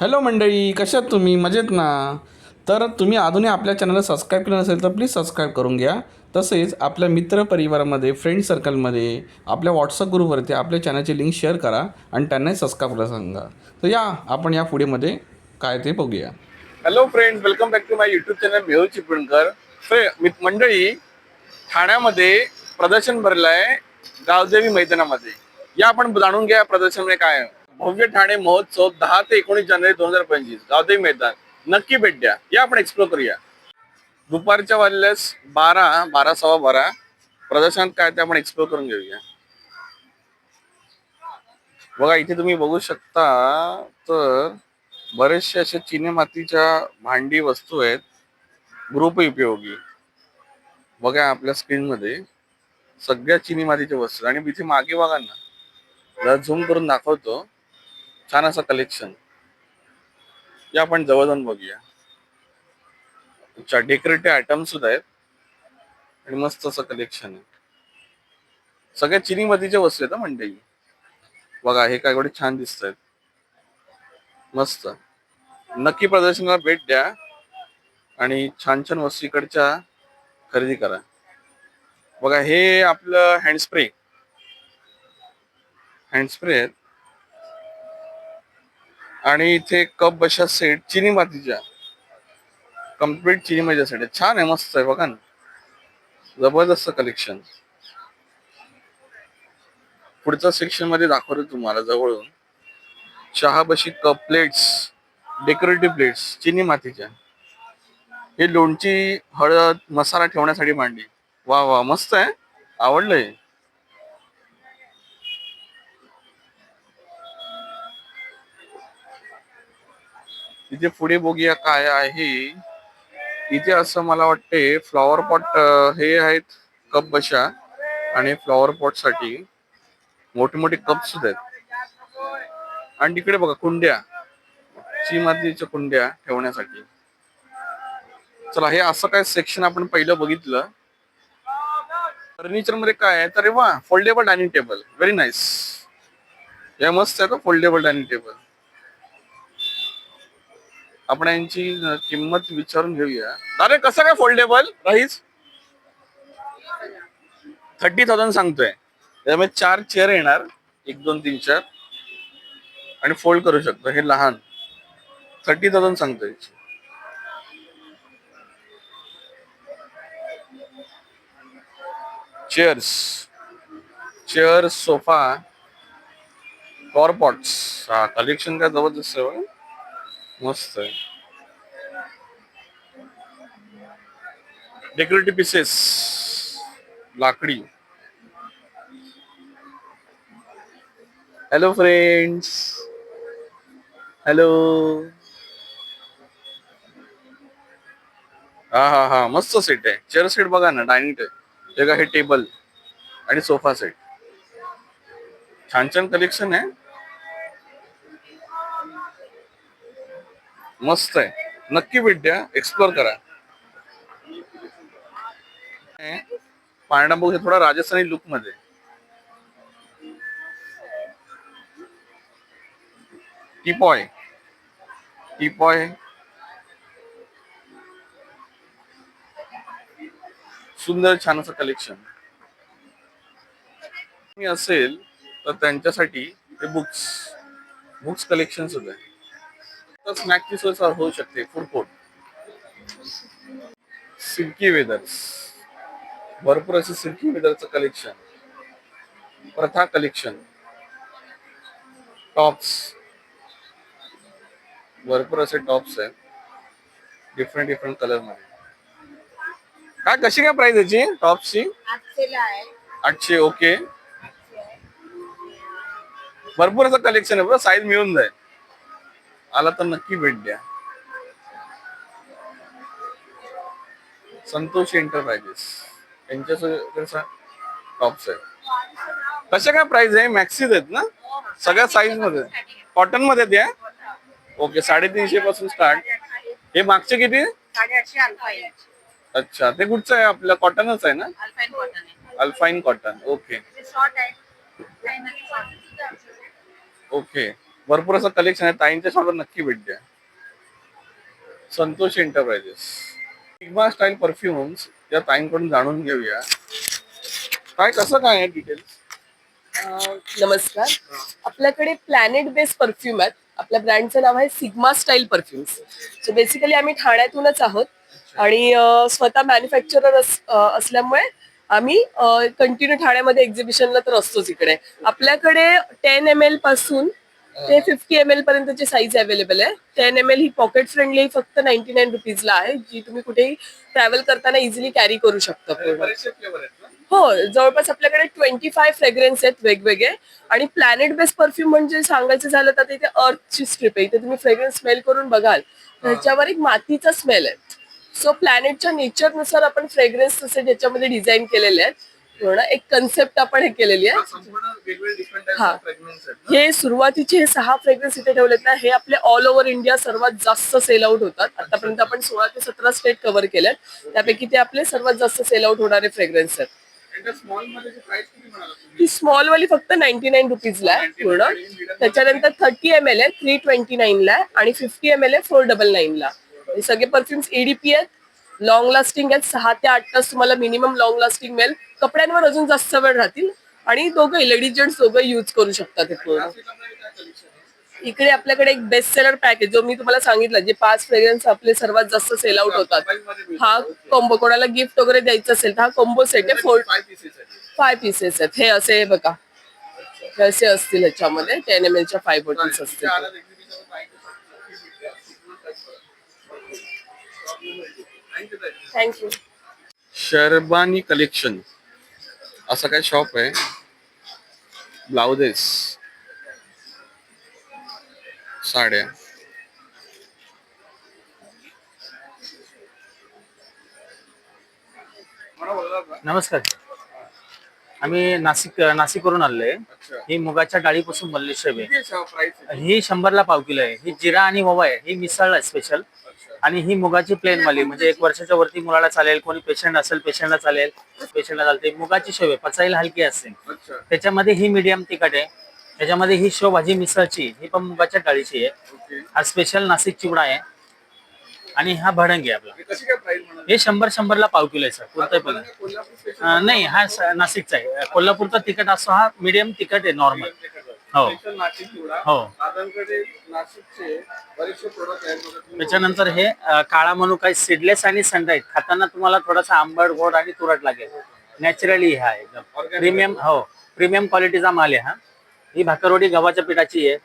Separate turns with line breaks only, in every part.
Hello मंडळी कशात तुम्ही? मजेत ना? तर तुम्ही अजूनही आपल्या चॅनलला सबस्क्राईब केलं नसेल तर प्लीज सबस्क्राईब करून घ्या. तसेच आपल्या मित्रपरिवारामध्ये फ्रेंड सर्कलमध्ये आपल्या व्हॉट्सअप ग्रुपवरती आपल्या चॅनलची लिंक शेअर करा आणि त्यांनाही सबस्क्राईब करायला सांगा. तर या आपण या पुढेमध्ये काय ते बघूया.
Hello friend welcome back to my YouTube channel Mehu Chiplunkar. फ्रे मंडळी ठाण्यामध्ये प्रदर्शन भरलंय गावदेवी मैदानामध्ये. या आपण जाणून घ्या प्रदर्शनामध्ये म्हणजे काय. आहे. भव्य ठाणे महोत्सव दहा ते एकोणीस जानेवारी दोन हजार पंचवीस. गावदेवी मैदान. नक्की भेट द्या. या आपण एक्सप्लोर करूया. दुपारच्या वाजल्यास बारा बारा सव्वा बारा. प्रदर्शनात काय ते आपण एक्सप्लोर करून घेऊया. बघा इथे तुम्ही बघू शकता तर बरेचसे असे चिनी मातीच्या भांडी वस्तू आहेत. ग्रुप उपयोगी. बघा आपल्या स्क्रीन मध्ये सगळ्या चिनी मातीच्या वस्तू आणि इथे मागे बघा ना जरा झूम करून दाखवतो. छान असं कलेक्शन या आपण जवळ जाऊन बघूया. अच्छा डेकोरेटिव्ह आयटम सुद्धा आहेत. आणि मस्त असं कलेक्शन आहे. सगळ्या चिनी मतीच्या वस्तू आहेत म्हणते बघा हे काय एवढे छान दिसत आहेत मस्त. नक्की प्रदर्शनाला भेट द्या. आणि छान छान वस्तू इकडच्या खरेदी करा. बघा हे आपलं हँडस्प्रे हँडस्प्रे आहेत. आणि इथे कप बशा सेट चिनी मातीच्या. कंप्लीट चिनी मातीच्या सेट आहे छान आहे मस्त आहे बघा ना. जबरदस्त कलेक्शन पुढच्या सेक्शनमध्ये दाखवतो तुम्हाला जवळून. चहा बशी कप प्लेट्स डेकोरेटिव्ह प्लेट्स चिनी मातीच्या. हे लोणची हळद मसाला ठेवण्यासाठी मांडली. वा वा मस्त आहे. आवडलंय. इथे पुढे बघूया काय आहे. इथे असं मला वाटते फ्लॉवर पॉट हे आहेत कप बशा आणि फ्लॉवर पॉटसाठी मोठे मोठे कप सुद्धा आहेत. आणि तिकडे बघा कुंड्या चिमातीच्या कुंड्या ठेवण्यासाठी. चला हे असं काय सेक्शन आपण पहिलं बघितलं. फर्निचरमध्ये काय आहे? तर वा foldable dining table very nice या मस्त आहे का? फोल्डेबल डायनिंग टेबल आपण यांची किंमत विचारून घेऊया. अरे कसं काय फोल्डेबल राहीस थर्टी थाउजंड सांगतोय. त्यामुळे चार चेअर येणार. एक दोन तीन चार आणि फोल्ड करू शकतो. हे लहान. थर्टी थाउजंड सांगतोय. Chairs chair sofa flower pots हा कलेक्शन काय जबरदस्त आहे हो? मस्त आहे. डेकोरेटिव्ह पीसेस लाकडी. हॅलो फ्रेंड्स हॅलो हा हा हा. मस्त सेट आहे. चेअर सेट बघा ना डायनिंग टेबल हे टेबल आणि सोफा सेट छान छान कलेक्शन आहे. मस्त आहे. नक्की भेट द्या. एक्सप्लोर करा. पाळणाबोग हे थोडा राजस्थानी लुकमध्ये. टीपॉय टीपॉय सुंदर छान असं कलेक्शन मी असेल तर त्यांच्यासाठी ते बुक्स बुक्स कलेक्शन सुद्धा आहे. तर स्नॅकची सोय होऊ शकते फूड कोर्ट सिल्की वेदर्स भरपूर असे सिल्की वेदरचं कलेक्शन प्रथा कलेक्शन टॉप्स भरपूर असे टॉप्स आहेत. डिफरंट डिफरंट कलरमध्ये. काय कशी काय प्राइस याची
आहे.
आठशे ओके भरपूर असं कलेक्शन आहे बरं साईज मिळून जाईल. आला तर नक्की भेट द्या. संतोष एंटरप्राइजेस यांच्याकडे टॉप्स आहेत कशा काय प्राइस आहे? मॅक्सीज आहेत ना? सगळ्या साईजमध्ये. कॉटनमध्ये द्या. ओके साडेतीनशे पासून स्टार्ट हे मागचे किती अच्छा ते कुठचं आहे? आपलं कॉटनच आहे ना?
अल्फाईन कॉटन आहे.
अल्फाईन कॉटन ओके. ओके भरपूर असं कलेक्शन आहे. ताईंच्या शॉपवर नक्की भेट द्या. Santosh enterprises Sigma style perfumes या ताईंकडून जाणून घेऊया. काय कसं काय आहे डिटेल्स
अं, नमस्कार. आपल्याकडे प्लॅनेट बेस परफ्यूम आहेत. आपल्या ब्रँडचं नाव आहे Sigma style perfumes so basically आम्ही ठाण्यातूनच आहोत. आणि अं, स्वतः मॅन्युफॅक्चरर असल्यामुळे आम्ही कंटिन्यू ठाण्यामध्ये एक्झिबिशनला तर असतोच इकडे. आपल्याकडे टेन एम एलपासून ते फिफ्टी एम एल पर्यंतची साईज अवेलेबल आहे. टेन एम एल ही पॉकेट फ्रेंडली फक्त नाईन्टी नाईन रुपीजला आहे जी तुम्ही कुठेही ट्रॅव्हल करताना इझिली कॅरी करू शकता पूर्ण. हो जवळपास आपल्याकडे ट्वेंटी फाय फ्रेग्रन्स आहेत वेगवेगळे. आणि प्लॅनेट बेस परफ्यूम म्हणजे सांगायचं झालं तर इथे अर्थची स्ट्रिप आहे. इथे तुम्ही फ्रेग्रन्स स्मेल करून बघाल त्याच्यावर एक मातीचा स्मेल आहे. सो प्लॅनेटच्या नेचरनुसार आपण फ्रेग्रन्स तसे ज्याच्यामध्ये डिझाईन केलेले आहेत. पूर्ण एक कन्सेप्ट आपण हे केलेली आहे.
हा
हा. सुरुवातीचे हे सहा फ्रेग्रन्स इथे ठेवलेत ना हे आपले ऑल ओव्हर इंडिया सर्वात जास्त सेल आउट होतात. आतापर्यंत आपण सोळा ते सतरा स्टेट कव्हर केलेत. त्यापैकी ते आपले सर्वात जास्त सेल आउट होणारे फ्रेग्रन्स आहेत. ही स्मॉल वाली फक्त नाईन्टी नाईन रुपीजला आहे पूर्ण. त्याच्यानंतर थर्टी एम एल आहे थ्री ट्वेंटी नाईनला आहे आणि फिफ्टी एम एल आहे फोर डबल नाईनला हे सगळे परफ्युम्स एडीपी आहेत. लॉंग लास्टिंग आहेत सहा ते आठ तास तुम्हाला मिनिमम लॉंग लास्टिंग मिळेल. कपड्यांवर अजून जास्त वेळ राहतील. आणि दोघं लेडीज जेंट्स दोघं युज करू शकतात हे इकडे आपल्याकडे एक बेस्ट सेलर पॅक आहे जो मी तुम्हाला सांगितलं जे पाच फ्रेग्रन्स आपले सर्वात जास्त सेल आउट होतात. हा कॉम्बो कोणाला गिफ्ट वगैरे द्यायचं असेल तर हा कॉम्बो सेट आहे फोर
फाय पीसेस आहेत.
फाय पीसेस आहेत. हे असे बघा. हे असे असतील ह्याच्यामध्ये टेन एम एलच्या फाय बॉटल्स असतील. थँक्यू
शर्बानी कलेक्शन असं काय शॉप आहे? ब्लाउजेस साड्या.
नमस्कार. आम्ही नाशिक नाशिकवरून आलोय. ही मुगाच्या डाळीपासून बनलेली शेव आहे? ही शंभरला पाव किलो आहे. ही जिरा आणि ओवा आहे. ही मिसळ आहे स्पेशल आणि ही मुगाची प्लेन वाली म्हणजे एक वर्षाच्या वरती मुलाला चालेल कोणी पेशंट असेल पेशंटला चालेल पेशंटला चालते मुगाची शेव आहे पचायला हलकी असते. त्याच्यामध्ये ही मीडियम तिखट आहे त्याच्यामध्ये ही शेव भाजी मिसळची ही पण मुगाच्या डाळीची आहे. हा स्पेशल नाशिक चिवडा आहे. आणि हा भडंग आहे आपला.
हे
हे शंभर शंभरला पाव किलो आहे सर कोणताही पण. नाही हा नाशिकचा आहे. कोल्हापूरचा तिखट असतो हा मीडियम तिखट आहे नॉर्मल हो.
नाशिक
हो.
दादांकडे नाशिकचे बरेचसे प्रोडक्ट आहेत. बघा तुम्ही
त्याच्यानंतर हे अं, काळा मनुका सीडलेस आणि सनराईज खाताना तुम्हाला थोडासा आंबट गोड आणि तुरट लागेल. नॅचरली हा एकदम
Organic.
प्रीमियम हो. प्रीमियम क्वालिटीचा माल आहे हा. ही भाकरवडी गव्हाच्या पिठाची आहे.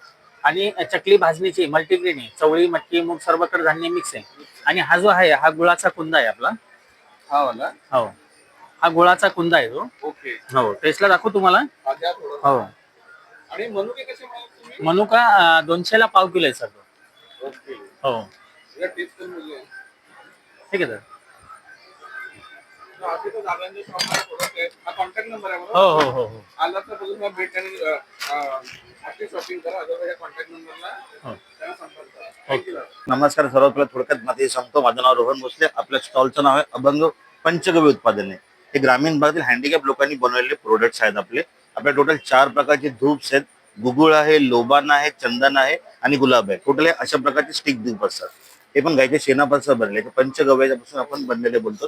आणि चकली भाजणीची मल्टीग्रेन आहे चवळी मटकी मूग सर्व धान्य मिक्स आहे. आणि हा जो आहे हा गुळाचा कुंदा आहे आपला.
हा वाला?
हो. हा गुळाचा कुंदा आहे तो.
ओके
हो. टेस्टला दाखवू तुम्हाला.
हा द्या थोडं.
हो.
आणि मनुके कसे तुम्ही?
मनुका अं, दोनशेला पाव किलो आहे सर तो.
ओके.
हो.
या टेस्ट करून बघूया
ठीक आहे सर.
हा, दादांच्या हा कॉन्टॅक्ट नंबर आहे
हो
बरोबर?
हो हो हो
आला तर बघून मग भेट आणि आपली शॉपिंग करा. अदरवाईज कॉन्टॅक्ट नंबरला
हो.
त्यांना संपर्क करा. Thank you, दादा.
नमस्कार सर्वात पहिला थोडक्यात माहिती सांगतो. माझं नाव रोहन भोसले. आपल्या स्टॉलचं नाव आहे अभंग पंचगव्य उत्पादने. हे ग्रामीण भागातील हँडिकॅप लोकांनी बनवलेले प्रोडक्ट्स आहेत आपले. आपल्या टोटल चार प्रकारचे धूप्स आहेत. गुगुळ आहे लोबान आहे चंदन आहे आणि गुलाब आहे. टोटल हे अशा प्रकारचे स्टिक धूप असतात हे पण गायच्या शेणापासून बनले पंचगव्याच्यापासून आपण बनलेले बोलतो.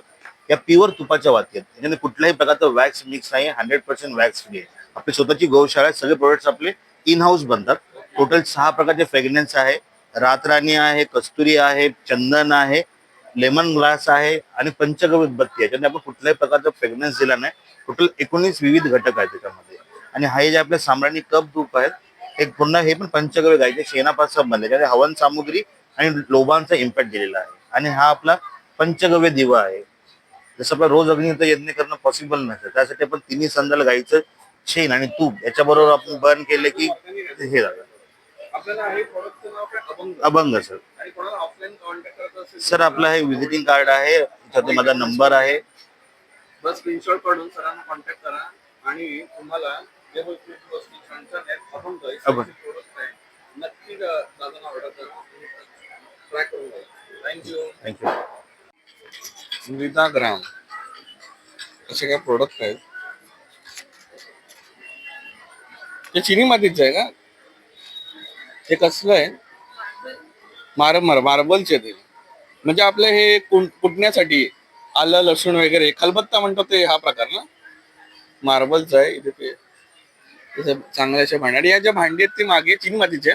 या प्युअर तुपाच्या वाती आहेत. त्याच्यामध्ये कुठल्याही प्रकारचं वॅक्स मिक्स नाही. हंड्रेड पर्सेंट वॅक्स फ्री आहे. आपली स्वतःची गौशाळा सगळे प्रोडक्ट्स आपले इन हाऊस बनतात. टोटल सहा प्रकारचे फ्रेग्रन्स आहे. रातराणी आहे कस्तुरी आहे चंदन आहे लेमन ग्लास आहे आणि पंचगव्य बत्ती आहे. त्याच्यामध्ये आपण कुठल्याही प्रकारचा फ्रेग्रन्स दिला नाही. टोटल एकोणीस विविध घटक आहेत त्याच्यामध्ये. आणि हा जे आपले साम्राणी कप धूप आहेत एक पुन्हा हे पण पंचगव्य गायच्या शेणापासून बनले त्यामध्ये हवन सामुग्री आणि लोबांचा इम्पॅक्ट दिलेला आहे. आणि हा आपला पंचगव्य दिवा आहे. जसं आपला रोज अग्नित यज्ञ करणं पॉसिबल नसतं. त्यासाठी आपण तिन्ही संदल गाईचं शेण आणि तूप याच्याबरोबर आपण बर्न केले की हे झालं.
अभंग.
सर सर आपला हे विजिटिंग कार्ड आहे. त्याच्यात माझा नंबर आहे.
बस स्क्रीनशॉट काढून सरांना कॉन्टॅक्ट करा आणि तुम्हाला जे अभंग आहे नक्की दादांना ऑर्डर करा. ट्राय करून थँक्यू
थँक्यू
मृदा ग्राम. असे काय प्रोडक्ट आहेत? हे चिनी मातीचं आहे का? हे कसलं आहे? मारमर मार्बलचे ते. म्हणजे आपलं हे कुं- कुटण्यासाठी आलं लसूण वगैरे. खलबत्ता म्हणतो ते हा प्रकार ना? मार्बलचा आहे इथे ते इथे चांगल्या अशा भांडी. आणि या ज्या भांडी आहेत ती मागे चिनी मातीचे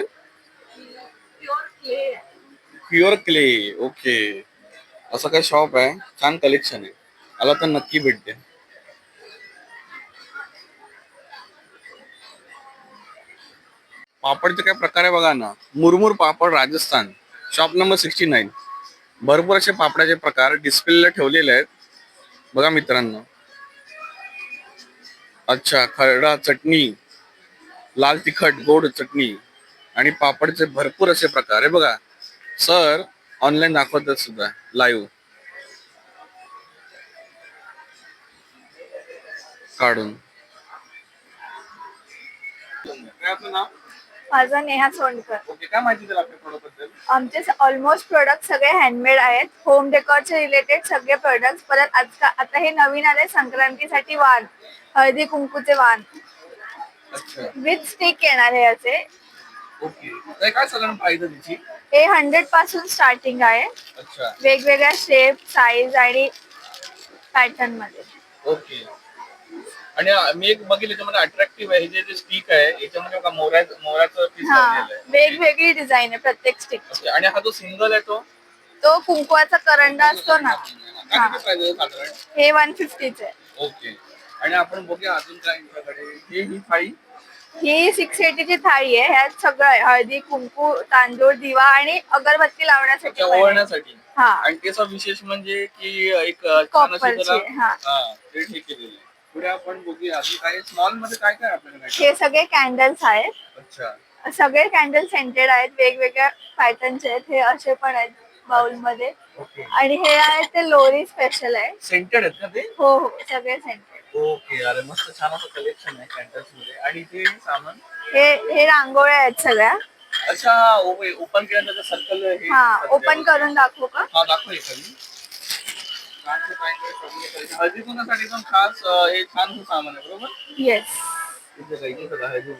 प्युअर क्ले ओके असं काय शॉप आहे. छान कलेक्शन आहे. आला तर नक्की भेटते पापडचे काय प्रकार आहे बघा ना. Murmur papad Rajasthan. Shop number sixty nine भरपूर असे पापडाचे प्रकार डिस्प्लेला ठेवलेले आहेत. बघा मित्रांनो. अच्छा खरडा चटणी लाल तिखट गोड चटणी आणि पापडचे भरपूर असे प्रकार आहे बघा. सर ऑनलाईन दाखवतात सुद्धा लाईव्ह काढून. काय आपलं नाव
माझं नेहा सोंडकर
ओके काय माहिती दिलं आपल्या प्रोडक्टबद्दल?
आमचे ऑलमोस्ट प्रोडक्ट सगळे हँडमेड आहेत. होम डेकोरचे रिलेटेड सगळे प्रोडक्ट परत आजका आता हे नवीन आले संक्रांतीसाठी वाण. हळदी कुंकूचे वाण.
अच्छा.
विथ स्टिक येणार आहे असे
ओके. काय काय साधारण फायदा त्याची?
हे हंड्रेडपासून स्टार्टिंग आहे.
अच्छा.
वेगवेगळ्या शेप साईज आणि पॅटर्नमध्ये.
ओके. आणि मी एक बघितलं याच्यामध्ये अट्रॅक्टिव्ह आहे. हे जे स्टिक आहे याच्यामध्ये बघा
हा
लावलेलं आहे.
वेगवेगळी डिझाईन आहे प्रत्येक स्टिक
Okay, आणि हा जो सिंगल आहे तो?
तो कुंकवाचा करंडा असतो ना.
काय किती प्राइस आहे साधारण?
हे. वन फिफ्टीचे आहे.
ओके आणि आपण बघूया अजून काय यांच्याकडे हे ही थाळी?
ही सिक्स एटीची थाळी आहे. ह्यात सगळं आहे. हळदी कुंकू तांदूळ दिवा आणि अगरबत्ती लावण्यासाठी
अच्छा,
पण आहे.
ओवाळण्यासाठी.
हा.
आणि त्याचा विशेष म्हणजे की एक छान अशी
कॉपरची,
त्याला
हा.
हा, ते हे केलेलं आहे. पुढे आपण बघूया. अजून काय? स्मॉलमध्ये काय काय
हे सगळे कॅन्डल्स आहेत.
अच्छा.
सगळे कॅन्डल सेंटेड आहेत. वेगवेगळ्या पॅटर्नचे आहेत. हे असे पण आहेत बाउलमध्ये.
ओके.
आणि हे आहेत ते लोरी स्पेशल आहे.
सेंटेड आहेत का ते?
हो हो. सगळे सेंटेड
ओके. अरे मस्त छान असं कलेक्शन आहे कॅन्टल्समध्ये. आणि ते सामान?
हे हे रांगोळ्या आहेत सगळ्या.
अच्छा ओपन केल्यानंतर सर्कल
हा ओपन करून दाखवू का?
हा दाखव एखादी. हळदी कुंकवासाठी पण खास हे छान सामान आहे बरोबर
येस
सगळं हळदी.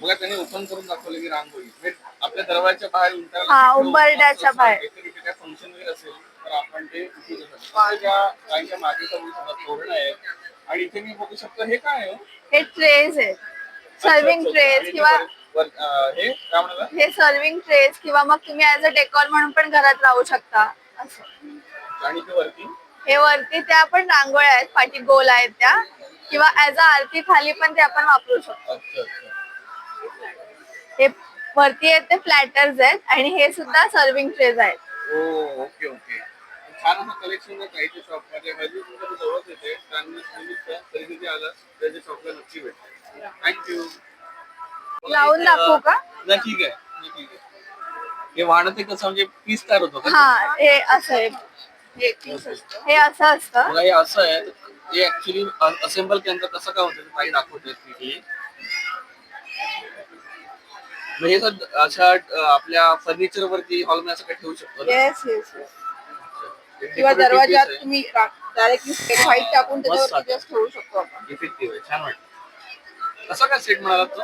बघा त्यांनी ओपन करून दाखवलं की रांगोळी म्हणजे आपल्या दरवाजाच्या बाहेर
हा, उंबरठ्याच्या बाहेर.
काय फंक्शन वगैरे असेल तर आपण ते उपयोगी शकतो. आता ज्या गायच्या मागे सगळं तोरण आहे आणि इथे मी बघू शकतो हे काय आहे हो?
हे ट्रेज आहेत
अच्छा,
सर्विंग ट्रेज
आणि
किंवा
हे काय म्हणाला
हे सर्विंग ट्रेज किंवा मग तुम्ही ऍज अ डेकोर म्हणून पण घरात लावू शकता असं
आणि ते वरती?
हे वरती त्या पण रांगोळ्या आहेत पाठी गोल आहेत त्या. किंवा ऍज अ आरती थाली पण ते आपण वापरू शकतो.
अच्छा अच्छा.
हे वरती आहेत ते प्लॅटर्स आहेत आणि हे सुद्धा सर्विंग ट्रेज आहेत.
ओ ओके ओके छान असं कलेक्शन आहे काहीच्या शॉपमध्ये हल्ली तुमच्या जवळच येते. त्यांनी सांगितलं तरी तिथे आलं त्याच्या शॉपला नक्की भेटेल. थँक्यू
लावून दाखवू का?
आहे. ठीक आहे. हे वाढत आहे कसं म्हणजे पीस तयार होतो का?
हा हे असं आहे. हे piece असतं. हे असं असतं.
हे असं आहे. हे ऍक्च्युली असेंबल केल्यानंतर कसं काय होतं काही दाखवते म्हणजे हे सर अशा अं, आपल्या फर्निचर वरती हॉलमध्ये असं काही ठेवू शकतो ना?
येस येस येस
हे
किंवा
decorative
दरवाजात
piece आहे.
तुम्ही डायरेक्टली व्हाईट टाकून
मस्त
त्याच्यावरती
आहे.
जस्ट ठेवू शकतो आपण.
इफेक्टिव्ह आहे. छान वाटतं कसा काय सेट म्हणाला तो?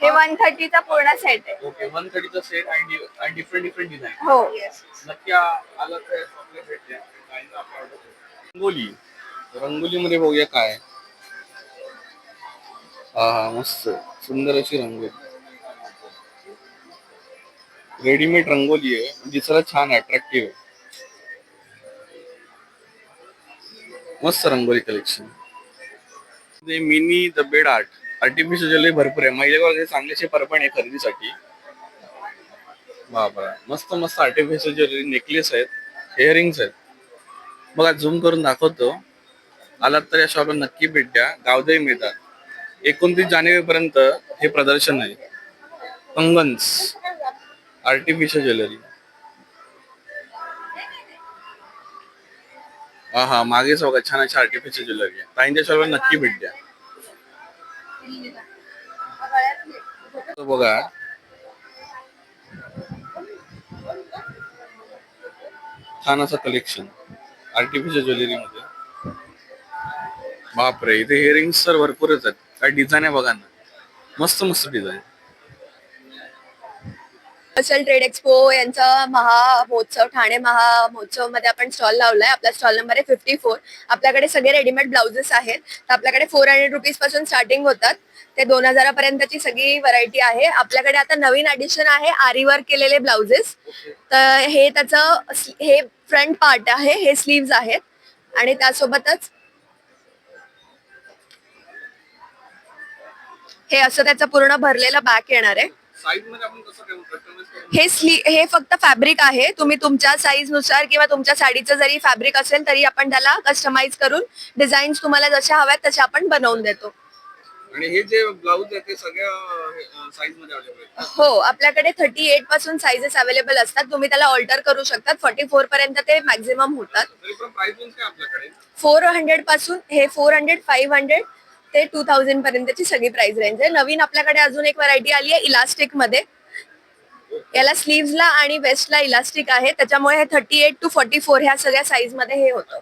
हे वन थर्टीचा पूर्ण सेट आहे.
ओके वन थर्टीचा सेट आणि डिफरंट डिफरंट डिझाईन
हो.
नक्की आलं तर आपल्या भेटल्या. रंगोली. रंगोलीमध्ये बघूया काय. हा हा मस्त. सुंदर अशी रंगोली. रेडीमेड रंगोली आहे. दिसायला छान अट्रॅक्टिव्ह आहे. मस्त rangoli collection mini the bed art artificial भरपूर आहे. महिला चांगलेसे परपण आहे खरेदीसाठी. बापरा. मस्त मस्त आर्टिफिशियल ज्वेलरी नेकलेस आहेत इयरिंग्स आहेत. बघा झूम करून दाखवतो. आलात तर या शॉपला नक्की भेट द्या. गावदेही मिळतात एकोणतीस जानेवारी पर्यंत हे प्रदर्शन आहे. कंगन्स. आर्टिफिशियल ज्वेलरी हा हा. मागेच बघा छान अशी आर्टिफिशियल ज्वेलरी आहे. ताईंच्या शॉपला नक्की भेट द्या. तो बघा. छान असं कलेक्शन आर्टिफिशियल ज्वेलरी मध्ये. बापरे इथे इयरिंग्स तर भरपूरच आहेत. काय डिझाईन आहे बघा ना. मस्त मस्त डिझाईन
असल ट्रेड एक्सपो यांचा महा महोत्सव ठाणे महा महोत्सवमध्ये आपण स्टॉल लावलाय. आपला स्टॉल नंबर आहे फिफ्टी फोर. आपल्याकडे सगळे रेडीमेड ब्लाउजेस आहेत. तर आपल्याकडे फोर हंड्रेड रुपीजपासून स्टार्टिंग होतात. ते दोन हजारापर्यंतची सगळी व्हरायटी आहे. आपल्याकडे आता नवीन ऍडिशन आहे आरीवर केलेले ब्लाउजेस. तर हे त्याचं हे फ्रंट पार्ट आहे. हे स्लीव्ज आहेत. आणि त्यासोबतच हे असं त्याचं पूर्ण भरलेलं बॅक येणार आहे. हे स्ली हे फक्त फॅब्रिक आहे. तुम्ही तुमच्या साईजनुसार किंवा तुमच्या साडीचं जरी फॅब्रिक असेल तरी आपण त्याला कस्टमाइज करून डिझाईन्स तुम्हाला जशा हव्यात तशा आपण बनवून देतो.
आणि हे जे आहे ते सगळ्या साईजमध्ये अवेलेबल आहे
हो आपल्याकडे थर्टी एटपासून साईजेस अवेलेबल असतात. तुम्ही त्याला ऑल्टर करू शकतात. फोर्टी फोर पर्यंत ते मॅक्झिमम होतात. फोर हंड्रेडपासून हे फोर हंड्रेड फाईव्ह हंड्रेड ते टू थाउजंड पर्यंतची सगळी प्राइस रेंज आहे. नवीन आपल्याकडे अजून एक व्हरायटी आली आहे इलास्टिकमध्ये. याला स्लीव्हजला आणि वेस्टला इलास्टिक आहे. त्याच्यामुळे हे thirty eight to forty four ह्या सगळ्या साईजमध्ये हे होतं.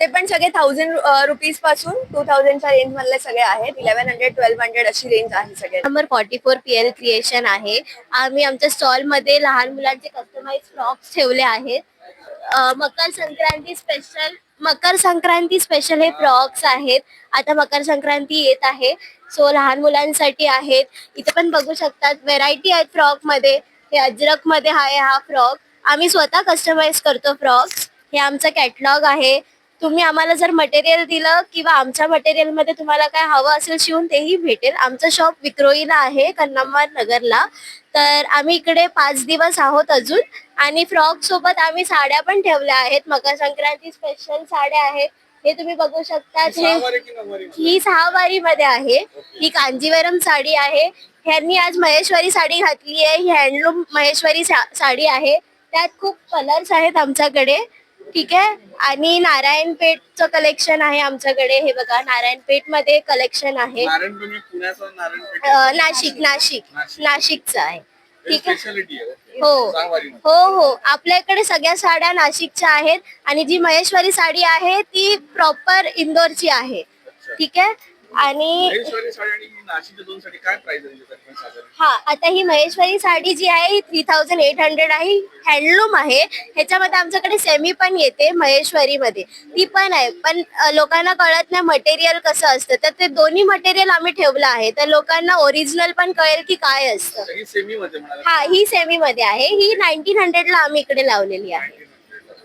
ते?
पण सगळे थाउजंड रुपीजपासून टू थाउजंडच्या रेंज मधले सगळे आहेत. इलेव्हन हंड्रेड ट्वेल्व हंड्रेड अशी रेंज आहे सगळे.
Number forty four P L creation आहे. आम्ही आमच्या स्टॉलमध्ये लहान मुलांचे कस्टमाइज फ्रॉक्स ठेवले आहेत. मकर संक्रांती स्पेशल मकर संक्रांती स्पेशल हे फ्रॉक्स आहेत. आता मकर संक्रांती येत आहे. सो लहान मुलांसाठी आहेत. इथे पण बघू शकतात व्हेरायटी आहेत फ्रॉकमध्ये. हे अजरकमध्ये आहे हा फ्रॉक आम्ही स्वतः कस्टमाइज करतो फ्रॉक्स हे आमचं कॅटलॉग आहे. तुम्ही आम्हाला जर मटेरियल दिलं किंवा आमच्या मटेरियलमध्ये तुम्हाला काय हवं असेल शिवून तेही भेटेल. आमचं शॉप विक्रोईला आहे कन्नमवार नगरला. तर आम्ही इकडे पाच दिवस आहोत अजून. आणि फ्रॉक सोबत आम्ही साड्या पण ठेवल्या आहेत. मकर संक्रांती स्पेशल साड्या आहेत. हे तुम्ही बघू शकता. हे
सहावारी
ही मध्ये आहे. ही कांजीवरम साडी आहे. ह्यांनी आज महेश्वरी साडी घातली आहे. ही हँडलूम महेश्वरी साडी आहे. त्यात खूप कलर्स आहेत आमच्याकडे. ठीक आहे. आणि नारायणपेठचं कलेक्शन आहे आमच्याकडे. हे बघा नारायणपेठमध्ये कलेक्शन आहे.
नारायणपेठ पुण्याचं नारायणपेठ
अं, नाशिक नाशिक. नाशिकचं आहे. ठीक आहे.
स्पेशालिटी आहे. okay.
हो हो हो. आपल्या इकडे सगळ्या साड्या नाशिकच्या आहेत. आणि जी महेश्वरी साडी आहे ती प्रॉपर इंदोरची आहे. ठीक आहे. आणि
महेश्वरी साडी आणि नाशिकच्या दोन साडी काय प्राइस रेंज आहे साधारण?
हा आता ही महेश्वरी साडी जी आहे ही थ्री थाउजंड एट हंड्रेड आहे. हँडलूम आहे. ह्याच्यामध्ये आमच्याकडे सेमी पण येते महेश्वरी मध्ये ती पण आहे. पण अ, लोकांना कळत नाही मटेरियल कसं असतं. तर ते दोन्ही मटेरियल आम्ही ठेवलं आहे. तर लोकांना ओरिजिनल पण कळेल की काय असतं.
ही सेमी मध्ये म्हणाला
हा ही सेमी मध्ये आहे. ही नाईन्टीन हंड्रेडला आम्ही इकडे लावलेली आहे.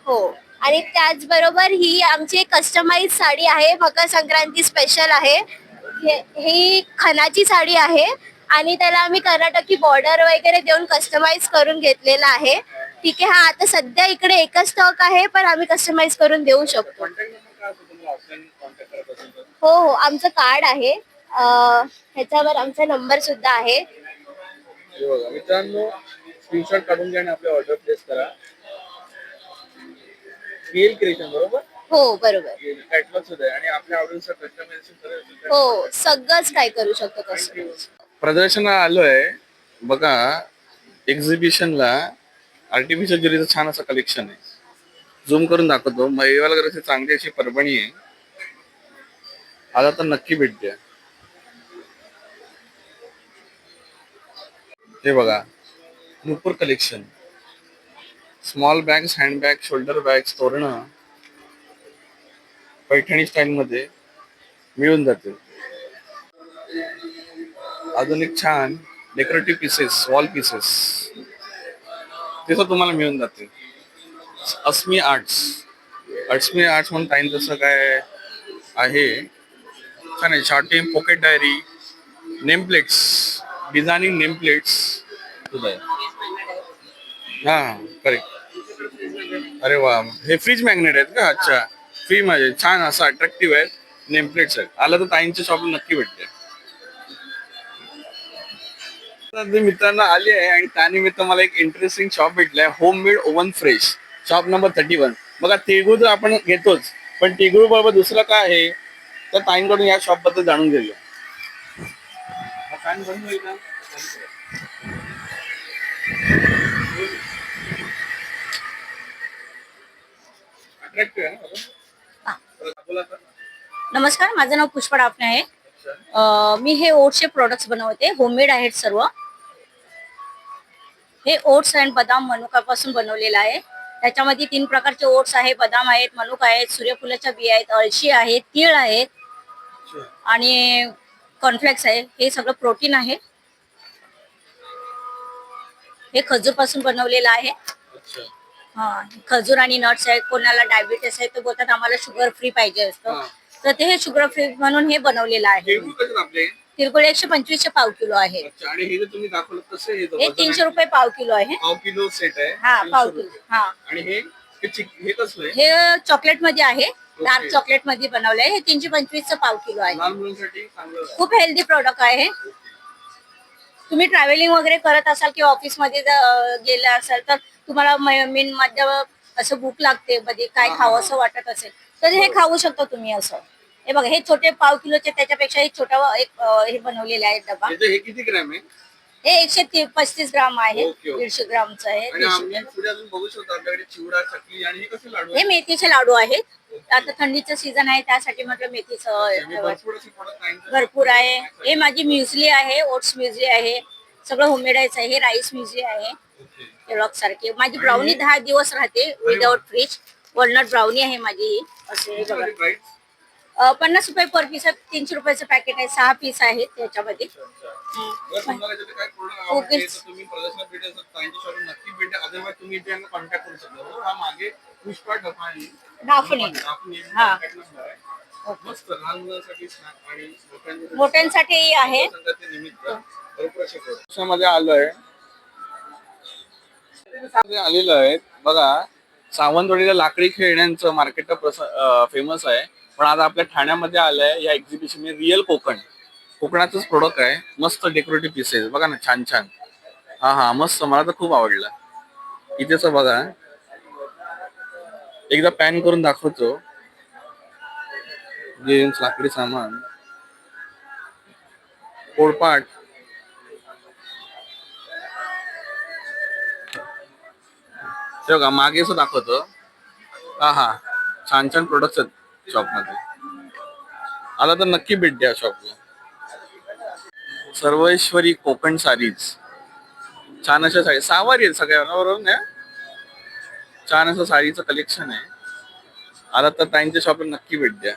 हो. आणि त्याचबरोबर ही आमची कस्टमाइज साडी आहे. मकर संक्रांती स्पेशल आहे. हे- ही खनाची साडी आहे. आणि त्याला आम्ही कर्नाटकी बॉर्डर वगैरे देऊन कस्टमाइज करून घेतलेला आहे. ठीक आहे हा आता सध्या इकडे एकच स्टॉक आहे पण आम्ही कस्टमाइज करून देऊ शकतो. हो हो आमचं कार्ड आहे. ह्याच्यावर आमचा नंबर सुद्धा आहे.
मित्रांनो स्क्रीनशॉट काढून घ्या आणि आपली ऑर्डर प्लेस करा. पीएल क्रिएशन बरोबर?
हो बरोबर.
कॅटलॉग सुद्धा आहे. आणि आपल्या आवडीनुसार कस्टमायझेशन करायचं
हो सगळंच काय करू शकतो कसं
प्रदर्शनाला आलोय. बघा एक्झिबिशनला आर्टिफिशियल ज्वेलरीचं छान असं कलेक्शन आहे. झूम करून दाखवतो. महिवाला अशी चांगली अशी परभणी आहे. आता तर नक्की भेट द्या. हे बघा Nupur collection small bags handbag shoulder bags तोरणं पैठणी स्टाईल मध्ये मिळून जातील. आधुनिक छान डेकोरेटिव्ह पीसेस वॉल पीसेस तिथं तुम्हाला मिळून जाते अस्मी आर्ट्स अस्मी आर्ट्स म्हणून टाईम तसं काय आहे छान आहे. Shorting pocket diary name plates designing name plates सुद्धा आहे. हा करेक्ट अरे वा हे फ्रीज मॅग्नेट आहेत का? अच्छा. फ्री माझे. छान असं अट्रॅक्टिव्ह आहे नेमप्लेट्स आहेत आला तर ताईंच्या शॉपला नक्की भेटते. मित्रांना आले आहे आणि त्यानिमित्त मला एक interesting shop भेटलाय. Homemade oven fresh shop number thirty one बघा तिळगुळ तर आपण घेतोच. पण तिळगुळ बरोबर दुसरं काय आहे? तर ताईंकडून या शॉपबद्दल जाणून घेऊया हा फॅन बंद होईल का? Attractive आहे ना बघा? तर बोला आता.
नमस्कार माझं नाव पुष्पा डाफणे आहे. मी हे ओट्सचे प्रोडक्ट्स बनवते होममेड आहेत सर्व. हे ओट्स अँड बदाम मनुकापासून बनवलेलं आहे. त्याच्यामध्ये तीन प्रकारचे ओट्स आहे बदाम आहेत मनुका आहेत सूर्यफुलाच्या बिया आहेत अळशी आहेत तीळ आहेत आणि कॉर्नफ्लेक्स आहे. हे सगळं प्रोटीन आहे. हे खजूरपासून बनवलेलं आहे. हा खजूर आणि नट्स आहेत कोणाला डायबिटीस आहे तर बोलतात आम्हाला शुगर फ्री पाहिजे असतं. तर ते हे शुगर फ्री म्हणून हे बनवलेलं आहे.
कसे आहेत आपले?
तिरकुळे एकशे पाव किलो आहे.
अच्छा आणि हे जे तुम्ही दाखवलं कसं आहे
हे तीनशे रुपये पाव किलो आहे.
पाव किलो सेट आहे.
हा पाव
रुपये.
किलो हा.
आणि हे हे चिक- हे कसलं आहे?
हे चॉकलेटमध्ये आहे. डार्क. चॉकलेटमध्ये बनवलंय. हे तीनशे पंचवीसचं पाव किलो आहे.
लहान मुलांसाठी चांगलं आहे.
खूप हेल्दी प्रोडक्ट आहे. तुम्ही ट्रॅव्हलिंग वगैरे करत असाल किंवा ऑफिसमध्ये गेले असाल तर तुम्हाला मेन मध्ये असं भूक लागते मध्ये काय खावं असं वाटत असेल तर हे खाऊ शकता तुम्ही असं. हे बघा हे छोटे पाव किलोचे त्याच्यापेक्षा एक छोटा एक अं, हे बनवलेले आहे डबा.
याचे हे किती ग्रॅम आहे?
हे एकशे ती- पस्तीस ग्राम आहे
ओके, ओके.
दीडशे ग्रामचं आहे
आणि
दीडशे
आम्ही
ग्राम.
पुढे अजून बघू शकतो आपल्याकडे चिवडा चकली आणि हे कसे लाडू
हे
आहेत?
मेथीचे लाडू आहेत. आता थंडीचं सीझन आहे त्यासाठी म्हटलं मेथीचं
भरपूर असे product आहेत.
भरपूर आहे. हे माझी म्युझली आहे ओट्स म्युझली आहे सगळं होममेडच आहे हे राईस म्युझली आहे.
ओके.
केलॉग सारखे. माझी ब्राउनी दहा दिवस राहते. विदाउट फ्रीज वॉलनट ब्राउनी आहे माझी. ही. असे बघा. पन्नास रुपये पर पीस आहे. तीनशे रुपयाचं पॅकेट आहे. सहा पीस आहेत त्याच्यामध्ये
मोठ्यांसाठी
आहे.
मध्ये आलोय. आलेलं आहे. बघा सावंतवाडीला लाकडी खेळण्यांचं मार्केट फेमस आहे. पण आता आपल्या ठाण्यामध्ये आलंय या एक्झिबिशन रिअल कोकण. कोकणाचंच प्रोडक्ट आहे. मस्त डेकोरेटिव्ह पीसेस बघा ना छान छान. हा हा मस्त. मला तर खूप आवडलं. इथेच बघा. एकदा पॅन करून दाखवतो. लाकडी सामान. पोळपाट. ते बघा मागे असं दाखवत. हा हा. छान छान प्रोडक्ट्स आहेत शॉपमध्ये आला तर नक्की भेट द्या शॉपला सर्वेश्वरी कोकण साडीज छान अशा साडी सहावारी आहेत सगळ्या बरोबर ना छान असं साडीचं कलेक्शन आहे. आला तर ताईंच्या शॉपला नक्की भेट द्या.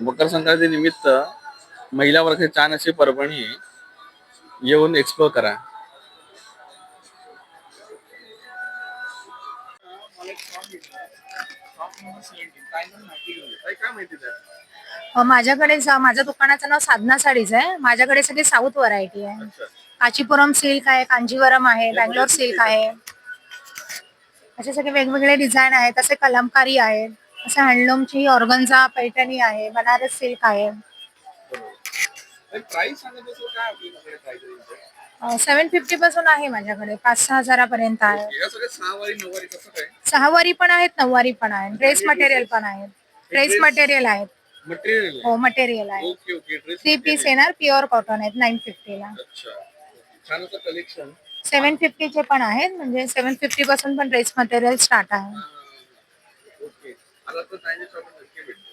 मकर संक्रांती निमित्त महिला वर्ग छान अशी परभणी आहे. येऊन एक्सप्लोर करा. काय माहिती
अ, माझ्याकडे सा- माझ्या दुकानाचं नाव साधना साडीज आहे. माझ्याकडे सगळी साऊथ व्हरायटी आहे. काचीपुरम सिल्क आहे कांजीवरम आहे बँगलोर सिल्क आहे. असे सगळे वेगवेगळे डिझाईन आहेत. तसे कलमकारी आहेत. असे हँडलूमची ऑर्गन्झा पैठणी आहे बनारस सिल्क आहे.
प्राइस सांगत असेल काय आपल्याकडे प्राइस
सेव्हन फिफ्टी पासून आहे माझ्याकडे. पाच सहा हजारापर्यंत आहे.
या सगळ्या सहावारी नऊवारी कसं काय?
सहावारी पण आहेत नऊवारी पण ड्रेस मटेरियल पण आहेत. ड्रेस मटेरियल आहेत.
मटेरियल
हो मटेरियल आहे.
Okay okay dress
three piece येणार प्युअर कॉटन आहेत नाईन फिफ्टीला
अच्छा. छान असं कलेक्शन
सेव्हन फिफ्टीचे पण आहेत म्हणजे सेव्हन फिफ्टी पासून पण ड्रेस मटेरियल स्टार्ट आहे.
ओके आता तर ताईंच्या शॉपला नक्की भेटतो.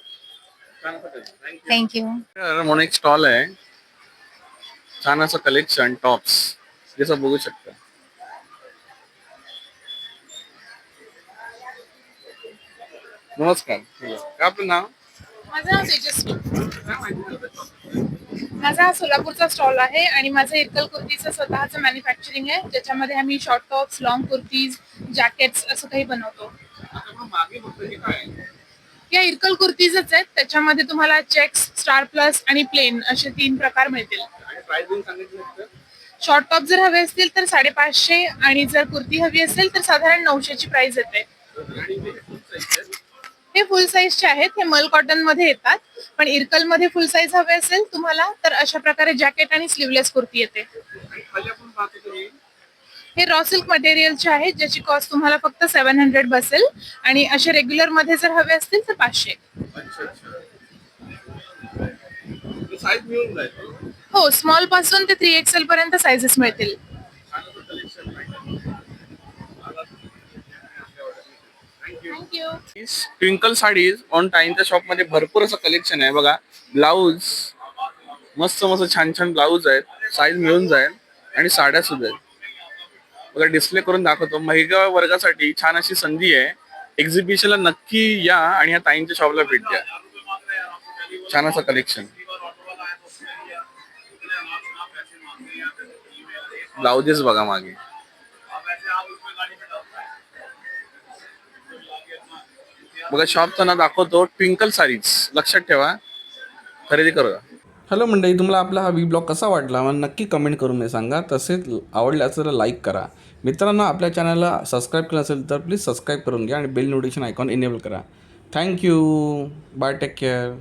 छान असं थँक्यू
थँक्यू
तर म्हणून एक स्टॉल आहे. छान असं कलेक्शन टॉप्स जसं बघू शकता. नमस्कार. काय आपलं नाव?
माझं नाव तेजस्वी? माझा हा सोलापूरचा स्टॉल आहे आणि माझं इरकल कुर्तीचं स्वतःचं मॅन्युफॅक्चरिंग आहे. ज्याच्यामध्ये आम्ही short tops long kurtis jackets असं काही बनवतो.
हे?
या इरकल कुर्तीजच आहेत. त्याच्यामध्ये तुम्हाला चेक्स स्टार प्लस आणि प्लेन असे तीन प्रकार मिळतील. शॉर्ट टॉप जर हवे असतील तर साडेपाचशे आणि जर कुर्ती हवी असेल तर साधारण नऊशेची प्राइस येते. हे फुल साईजचे आहेत. हे मल कॉटनमध्ये येतात. पण इरकलमध्ये फुल साईज हवे असेल तुम्हाला तर अशा प्रकारे जॅकेट आणि स्लीवलेस कुर्ती येते.
हे
रॉ सिल्क मटेरियलचे आहेत ज्याची कॉस्ट तुम्हाला फक्त सेव्हन हंड्रेड बसेल. आणि असे रेग्युलरमध्ये जर हवे असतील तर पाचशे. हो स्मॉलपासून ते थ्री एक्सेल पर्यंत साइजेस मिळतील
छान असं collection
thank you
Twinkle saris on टाइमच्या शॉपमध्ये भरपूर असं कलेक्शन आहे. बघा ब्लाऊज मस्त मस्त छान छान ब्लाऊज आहेत. साईज मिळून जाईल आणि साड्या सुद्धा आहेत बघा डिस्प्ले करून दाखवतो. महिला वर्गासाठी छान अशी संधी आहे. एक्झिबिशनला नक्की या आणि ह्या ताईंच्या शॉपला भेट द्या. छान असं कलेक्शन ब्लाउजेस बघा मागे. बघा शॉप नाव दाखवतो. ट्विंकल सारीज लक्षात ठेवा. खरेदी करूया.
हॅलो मंडळी तुम्हाला आपला हा वी ब्लॉग कसा वाटला? मला नक्की कमेंट करून मी सांगा. तसेच आवडल्यास तर लाईक करा. मित्रांनो आपल्या चॅनलला सबस्क्राईब केलं असेल तर प्लीज सबस्क्राईब करून घ्या आणि बेल नोटिफिकेशन आयकॉन इनेबल करा. Thank you bye take care